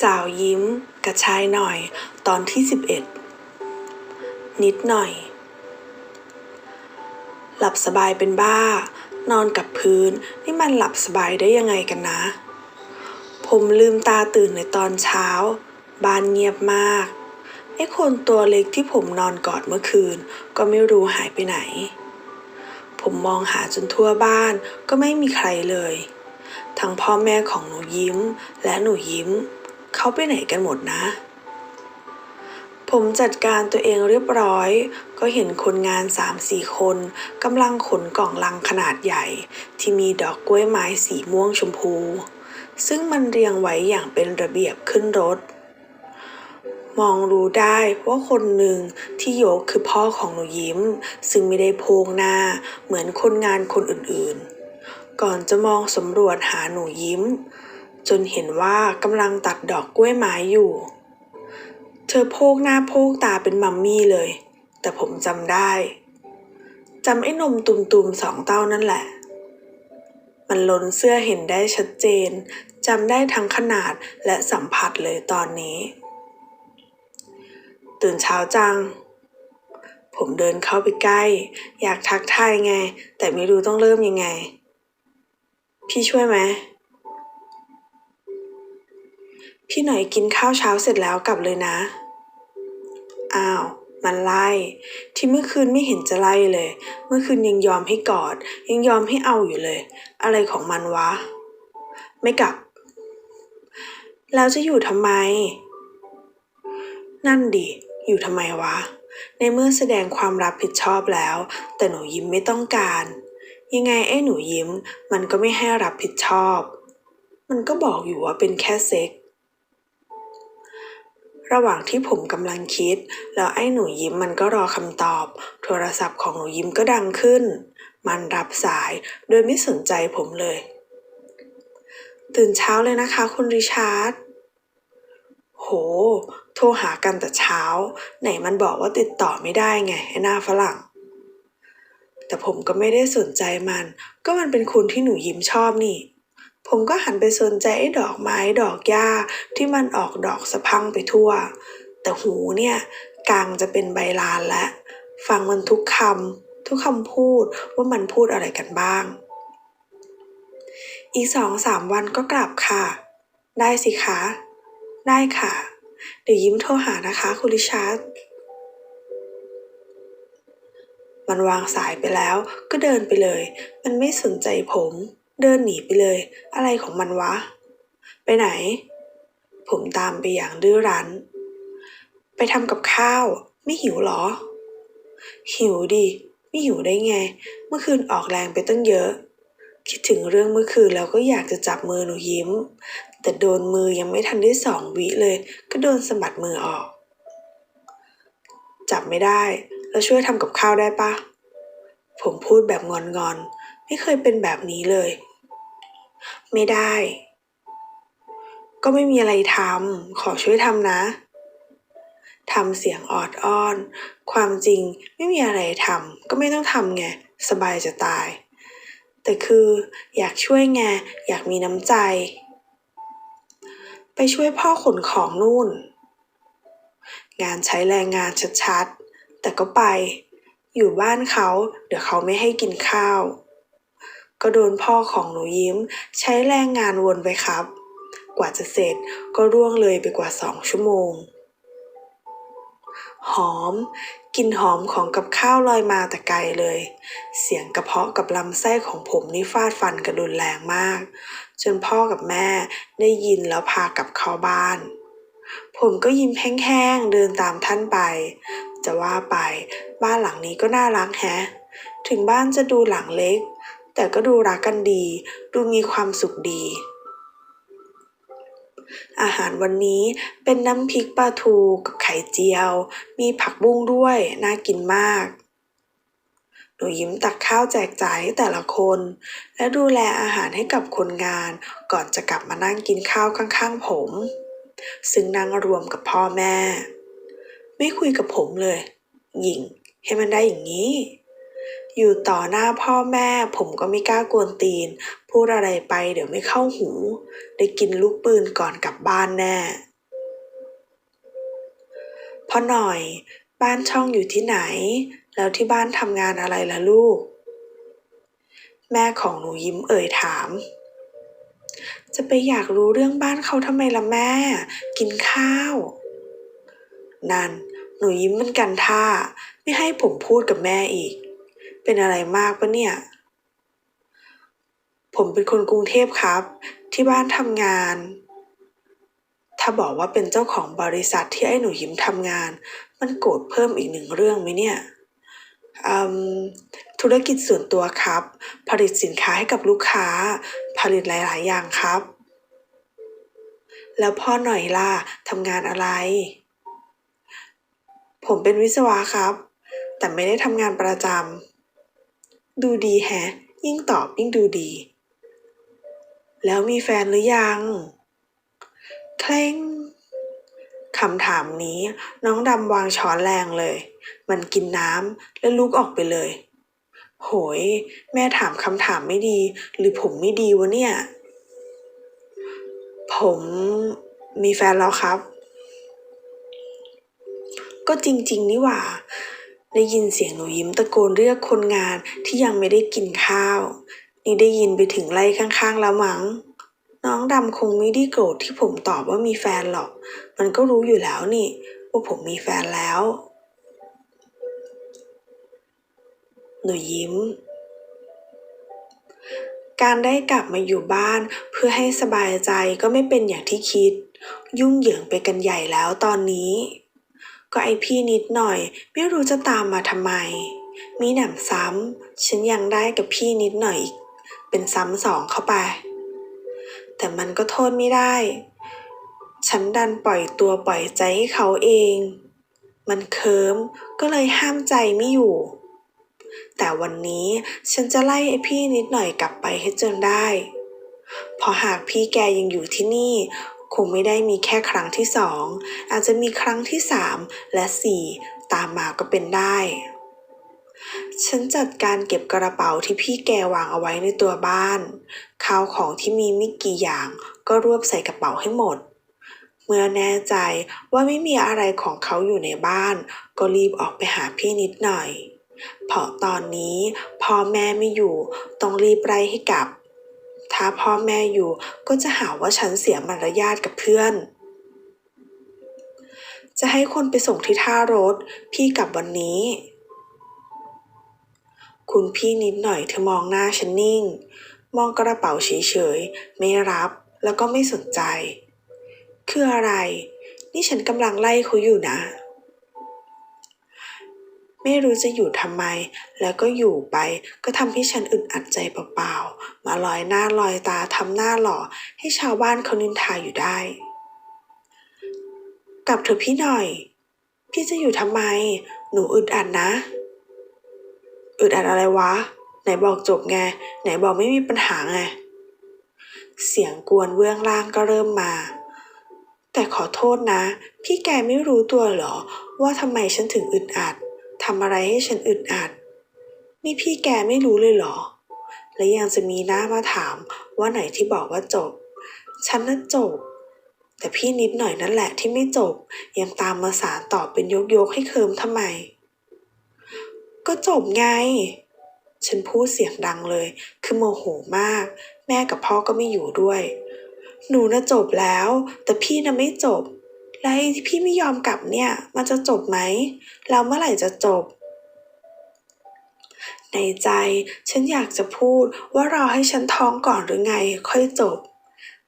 สาวยิ้มกับชายหน่อยตอนที่ 11 นิดหน่อย หลับสบายเป็นบ้า นอนกับพื้นนี่มันหลับสบายได้ยังไงกันนะ ผมลืมตาตื่นในตอนเช้า บ้านเงียบมาก ไอ้คนตัวเล็กที่ผมนอนกอดเมื่อคืน ก็ไม่รู้หายไปไหน ผมมองหาจนทั่วบ้านก็ไม่มีใครเลย ทั้งพ่อแม่ของหนูยิ้มและหนูยิ้ม เขาไปไหนกันหมดนะ ผมจัดการตัวเองเรียบร้อย ก็เห็นคนงานสามสี่คนกำลังขนกล่องลังขนาดใหญ่ ที่มีดอกกล้วยไม้สีม่วงชมพู ซึ่งมันเรียงไว้อย่างเป็นระเบียบขึ้นรถ มองรู้ได้ว่าคนหนึ่งที่โยกคือพ่อของหนูยิ้ม ซึ่งไม่ได้โพงหน้าเหมือนคนงานคนอื่นๆ ก่อนจะมองสำรวจหาหนูยิ้ม จนเห็นว่ากำลังตัดดอกกล้วยไม้อยู่ เธอโพกหน้าโพกตาเป็นมัมมี่เลย แต่ผมจำได้จำไอ้นมตุ่มๆสองเต้านั่นแหละ มันล้นเสื้อเห็นได้ชัดเจนจำได้ทั้งขนาดและสัมผัสเลยตอนนี้ ตื่นเช้าจัง ผมเดินเข้าไปใกล้ อยากทักทายไง แต่ไม่รู้ต้องเริ่มยังไง พี่ช่วยไหม พี่หน่อยกินข้าวเช้าเสร็จแล้วกลับเลยนะ อ้าว มันไล่ ที่เมื่อคืนไม่เห็นจะไล่เลย เมื่อคืนยังยอมให้กอด ยังยอมให้เอาอยู่เลย อะไรของมันวะ ไม่กลับ แล้วจะอยู่ทำไม นั่นดิ อยู่ทำไมวะ ในเมื่อแสดงความรับผิดชอบแล้ว แต่หนูยิ้มไม่ต้องการ ยังไงไอ้หนูยิ้ม มันก็ไม่ให้รับผิดชอบ มันก็บอกอยู่ว่าเป็นแค่เซ็ก ระหว่างที่ผมกำลังคิด แล้วไอ้หนูยิ้มมันก็รอคำตอบ โทรศัพท์ของหนูยิ้มก็ดังขึ้น มันรับสายโดยไม่สนใจผมเลย ตื่นเช้าเลยนะคะ คุณริชาร์ด โห โทรหากันแต่เช้า ไหนมันบอกว่าติดต่อไม่ได้ไงไอ้หน้าฝรั่ง แต่ผมก็ไม่ได้สนใจมัน ก็มันเป็นคุณที่หนูยิ้มชอบนี่ ผมก็หันไปสนใจไอ้ดอกไม้ดอกหญ้าที่มันออกดอกสะพังไปทั่ว แต่หูเนี่ยกลางจะเป็นใบลานและ ฟังมันทุกคำทุกคำพูดว่ามันพูดอะไรกันบ้าง อีกสองสามวันก็กลับค่ะ ได้สิคะ ได้ค่ะ เดี๋ยวยิ้มโทรหานะคะคุณริชาร์ดมันวางสายไปแล้วก็เดินไปเลย มันไม่สนใจผม เดินหนีไปเลย อะไรของมันวะ ไปไหน ผมตามไปอย่างดื้อรั้น ไปทำกับข้าว ไม่หิวหรอ หิวดิ ไม่หิวได้ไง เมื่อคืนออกแรงไปตั้งเยอะ คิดถึงเรื่องเมื่อคืนแล้วก็อยากจะจับมือหนูยิ้ม แต่โดนมือยังไม่ทันได้สองวิเลย ก็โดนสะบัดมือออก จับไม่ได้ แล้วช่วยทำกับข้าวได้ปะผมพูดแบบงอนๆ ไม่เคยเป็นแบบนี้เลย ไม่ได้ ก็ไม่มีอะไรทำขอช่วยทำนะทำเสียงออดอ้อน ความจริงไม่มีอะไรทำก็ไม่ต้องทำไง สบายจะตาย แต่คืออยากช่วยไง อยากมีน้ำใจ ไปช่วยพ่อขนของนู่น งานใช้แรงงานชัดๆ แต่ก็ไป อยู่บ้านเขา เดี๋ยวเขาไม่ให้กินข้าว ก็โดนพ่อของหนูยิ้ม ใช้แรงงานวนไปครับ กว่าจะเสร็จก็ร่วงเลยไปกว่าสองชั่วโมง หอมกลิ่นหอมของกับข้าวลอยมาแต่ไกลเลย เสียงกระเพาะกับลำไส้ของผมนี่ฟาดฟันกันรุนแรงมาก จนพ่อกับแม่ได้ยินแล้วพากลับเข้าบ้าน ผมก็ยิ้มแห้งๆเดินตามท่านไป จะว่าไปบ้านหลังนี้ก็น่ารักแฮะ ถึงบ้านจะดูหลังเล็ก แต่ก็ดูรักกันดี ดูมีความสุขดี อาหารวันนี้เป็นน้ำพริกปลาทูกับไข่เจียว มีผักบุ้งด้วย น่ากินมากหนูยิ้มตักข้าวแจกจ่ายให้แต่ละคน และดูแลอาหารให้กับคนงาน ก่อนจะกลับมานั่งกินข้าวข้างๆผม ซึ่งนั่งรวมกับพ่อแม่ ไม่คุยกับผมเลย หญิงให้มันได้อย่างนี้ อยู่ต่อหน้าพ่อแม่ ผมก็ไม่กล้ากวนตีน พูดอะไรไปเดี๋ยวไม่เข้าหู ได้กินลูกปืนก่อนกลับบ้านแน่พ่อหน่อย บ้านช่องอยู่ที่ไหน แล้วที่บ้านทำงานอะไรล่ะลูก แม่ของหนูยิ้มเอ่ยถาม จะไปอยากรู้เรื่องบ้านเขาทำไมล่ะแม่ กินข้าว นั่น หนูยิ้มมันกันท่า ไม่ให้ผมพูดกับแม่อีก เป็นอะไรมากปะเนี่ย ผมเป็นคนกรุงเทพครับ ที่บ้านทำงาน ถ้าบอกว่าเป็นเจ้าของบริษัทที่ไอ้หนูยิ้มทำงาน มันโกรธเพิ่มอีกหนึ่งเรื่องไหมเนี่ยอืมธุรกิจส่วนตัวครับ ผลิตสินค้าให้กับลูกค้า ผลิตหลาย ๆ อย่างครับ แล้วพ่อหน่อยล่ะทำงานอะไร ผมเป็นวิศวะครับ แต่ไม่ได้ทำงานประจำ ดูดีแฮะ ยิ่งตอบยิ่งดูดี แล้วมีแฟนหรือยัง เคร่งคำถามนี้น้องดำวางช้อนแรงเลย มันกินน้ำแล้วลุกออกไปเลย โหย แม่ถามคำถามไม่ดี หรือผมไม่ดีวะเนี่ย ผมมีแฟนแล้วครับ ก็จริง ๆ นี่หว่า ได้ยินเสียงหนูยิ้มตะโกนเรียกคนงานที่ยังไม่ได้กินข้าว นี่ได้ยินไปถึงไร่ข้างๆแล้วมั้ง น้องดำคงไม่ได้โกรธที่ผมตอบว่ามีแฟนหรอก มันก็รู้อยู่แล้วนี่ ว่าผมมีแฟนแล้ว หนูยิ้มการได้กลับมาอยู่บ้านเพื่อให้สบายใจก็ไม่เป็นอย่างที่คิด ยุ่งเหยิงไปกันใหญ่แล้วตอนนี้ ก็ไอพี่นิดหน่อย ไม่รู้จะตามมาทำไม มีหนำซ้ำฉันยังได้กับพี่นิดหน่อยอีก เป็นซ้ำสองเข้าไป แต่มันก็โทษไม่ได้ ฉันดันปล่อยตัวปล่อยใจให้เขาเอง มันเคิมก็เลยห้ามใจไม่อยู่ แต่วันนี้ฉันจะไล่ไอพี่นิดหน่อยกลับไปให้จนได้พราะหากพี่แกยังอยู่ที่นี่ คงไม่ได้มีแค่ครั้งที่สองอาจจะมีครั้งที่สามและสี่ตามมาก็เป็นได้ ฉันจัดการเก็บกระเป๋าที่พี่แกวางเอาไว้ในตัวบ้าน ข้าวของที่มีไม่กี่อย่างก็รวบใส่กระเป๋าให้หมด เมื่อแน่ใจว่าไม่มีอะไรของเขาอยู่ในบ้าน ก็รีบออกไปหาพี่นิดหน่อย เพราะตอนนี้พ่อแม่ไม่อยู่ต้องรีบไล่ให้กลับ ถ้าพ่อแม่อยู่ก็จะหาว่าฉันเสียมารยาทกับเพื่อน จะให้คนไปส่งที่ท่ารถ พี่กลับวันนี้ คุณพี่นิดหน่อยเธอมองหน้าฉันนิ่ง มองกระเป๋าเฉยๆ ไม่รับแล้วก็ไม่สนใจ คืออะไร นี่ฉันกำลังไล่เขาอยู่นะ ไม่รู้จะอยู่ทำไม แล้วก็อยู่ไป ก็ทำให้ฉันอึดอัดใจเปล่าๆ มาลอยหน้าลอยตาทำหน้าหล่อ ให้ชาวบ้านเขานินทาอยู่ได้ กลับเถอะพี่หน่อย พี่จะอยู่ทำไม หนูอึดอัดนะ อึดอัดอะไรวะ ไหนบอกจบไง ไหนบอกไม่มีปัญหาไง เสียงกวนเบื้องล่างก็เริ่มมาแต่ขอโทษนะ พี่แกไม่รู้ตัวเหรอ ว่าทำไมฉันถึงอึดอัด ทำอะไรให้ฉันอึดอัด นี่พี่แกไม่รู้เลยเหรอ และยังจะมีหน้ามาถามว่าไหนที่บอกว่าจบ ฉันน่ะจบ แต่พี่นิดหน่อยนั่นแหละที่ไม่จบ ยังตามมาสารต่อเป็นยกยกให้เคิมทำไม ก็จบไง ฉันพูดเสียงดังเลย คือโมโหมาก แม่กับพ่อก็ไม่อยู่ด้วย หนูน่ะจบแล้ว แต่พี่น่ะไม่จบ ไอ้ที่พี่ไม่ยอมกลับเนี่ย มันจะจบไหมแล้วเมื่อไหร่จะจบ ในใจฉันอยากจะพูดว่ารอให้ฉันท้องก่อนหรือไงค่อยจบ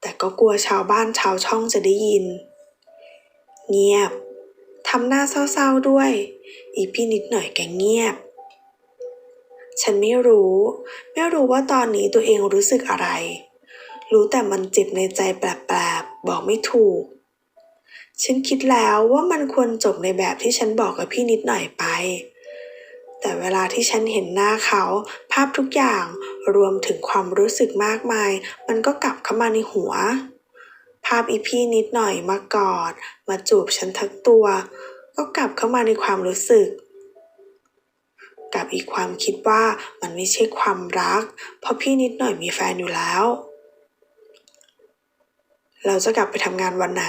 แต่ก็กลัวชาวบ้านชาวช่องจะได้ยิน เงียบทำหน้าเศร้าๆด้วย อีพี่นิดหน่อยแกเงียบ ฉันไม่รู้ ไม่รู้ว่าตอนนี้ตัวเองรู้สึกอะไร รู้แต่มันเจ็บในใจแปลบๆบอกไม่ถูก ฉันคิดแล้วว่ามันควรจบในแบบที่ฉันบอกกับพี่นิดหน่อยไป แต่เวลาที่ฉันเห็นหน้าเขา ภาพทุกอย่างรวมถึงความรู้สึกมากมาย มันก็กลับเข้ามาในหัว ภาพอีพี่นิดหน่อยมากอด มาจูบฉันทั้งตัว ก็กลับเข้ามาในความรู้สึกกับอีกความคิดว่ามันไม่ใช่ความรัก เพราะพี่นิดหน่อยมีแฟนอยู่แล้ว เราจะกลับไปทำงานวันไหน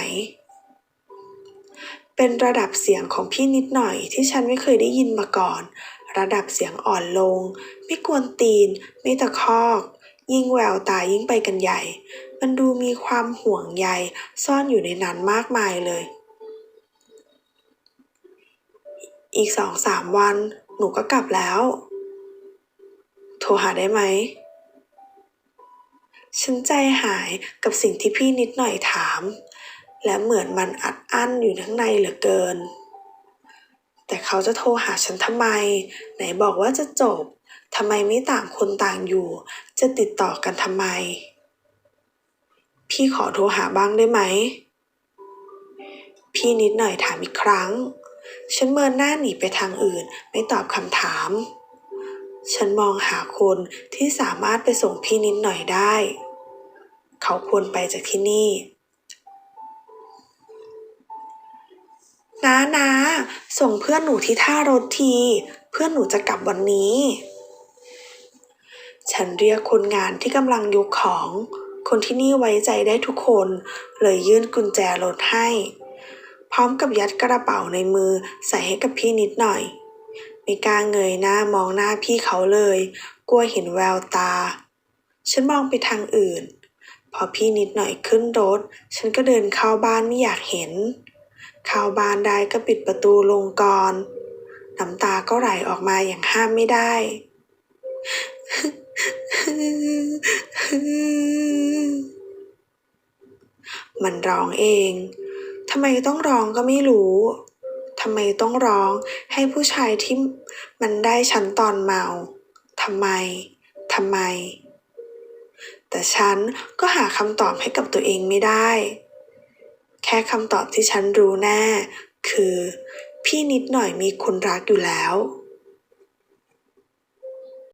เป็นระดับเสียงของพี่นิดหน่อยที่ฉันไม่เคยได้ยินมาก่อน ระดับเสียงอ่อนลง ไม่กวนตีน ไม่ตะคอก ยิ่งแววตายิ่งไปกันใหญ่ มันดูมีความห่วงใยซ่อนอยู่ในนั้นมากมายเลย อีกสองสามวัน หนูก็กลับแล้ว โทรหาได้ไหมฉันใจหายกับสิ่งที่พี่นิดหน่อยถาม และเหมือนมันอัดอั้นอยู่ข้างในเหลือเกิน แต่เขาจะโทรหาฉันทำไม ไหนบอกว่าจะจบทำไมไม่ต่างคนต่างอยู่ จะติดต่อกันทำไม พี่ขอโทรหาบ้างได้ไหม พี่นิดหน่อยถามอีกครั้ง ฉันเมินหน้าหนีไปทางอื่น ไม่ตอบคำถาม ฉันมองหาคนที่สามารถไปส่งพี่นิดหน่อยได้ เขาควรไปจากที่นี่ น้านาส่งเพื่อนหนูที่ท่ารถที เพื่อนหนูจะกลับวันนี้ ฉันเรียกคนงานที่กำลังยกของ คนที่นี่ไว้ใจได้ทุกคน เลยยื่นกุญแจรถให้ พร้อมกับยัดกระเป๋าในมือใส่ให้กับพี่นิดหน่อย ไม่กล้าเงยหน้ามองหน้าพี่เขาเลย กลัวเห็นแววตา ฉันมองไปทางอื่น พอพี่นิดหน่อยขึ้นรถ ฉันก็เดินเข้าบ้านไม่อยากเห็น เข้าบ้านได้ก็ปิดประตูลงก่อน น้ำตาก็ไหลออกมาอย่างห้ามไม่ได้ มันร้องเอง ทำไมต้องร้องก็ไม่รู้ทำไมต้องร้องให้ผู้ชายที่มันได้ฉันตอนเมา ทำไม ทำไม แต่ฉันก็หาคำตอบให้กับตัวเองไม่ได้ แค่คำตอบที่ฉันรู้แน่ คือ พี่นิดหน่อยมีคนรักอยู่แล้ว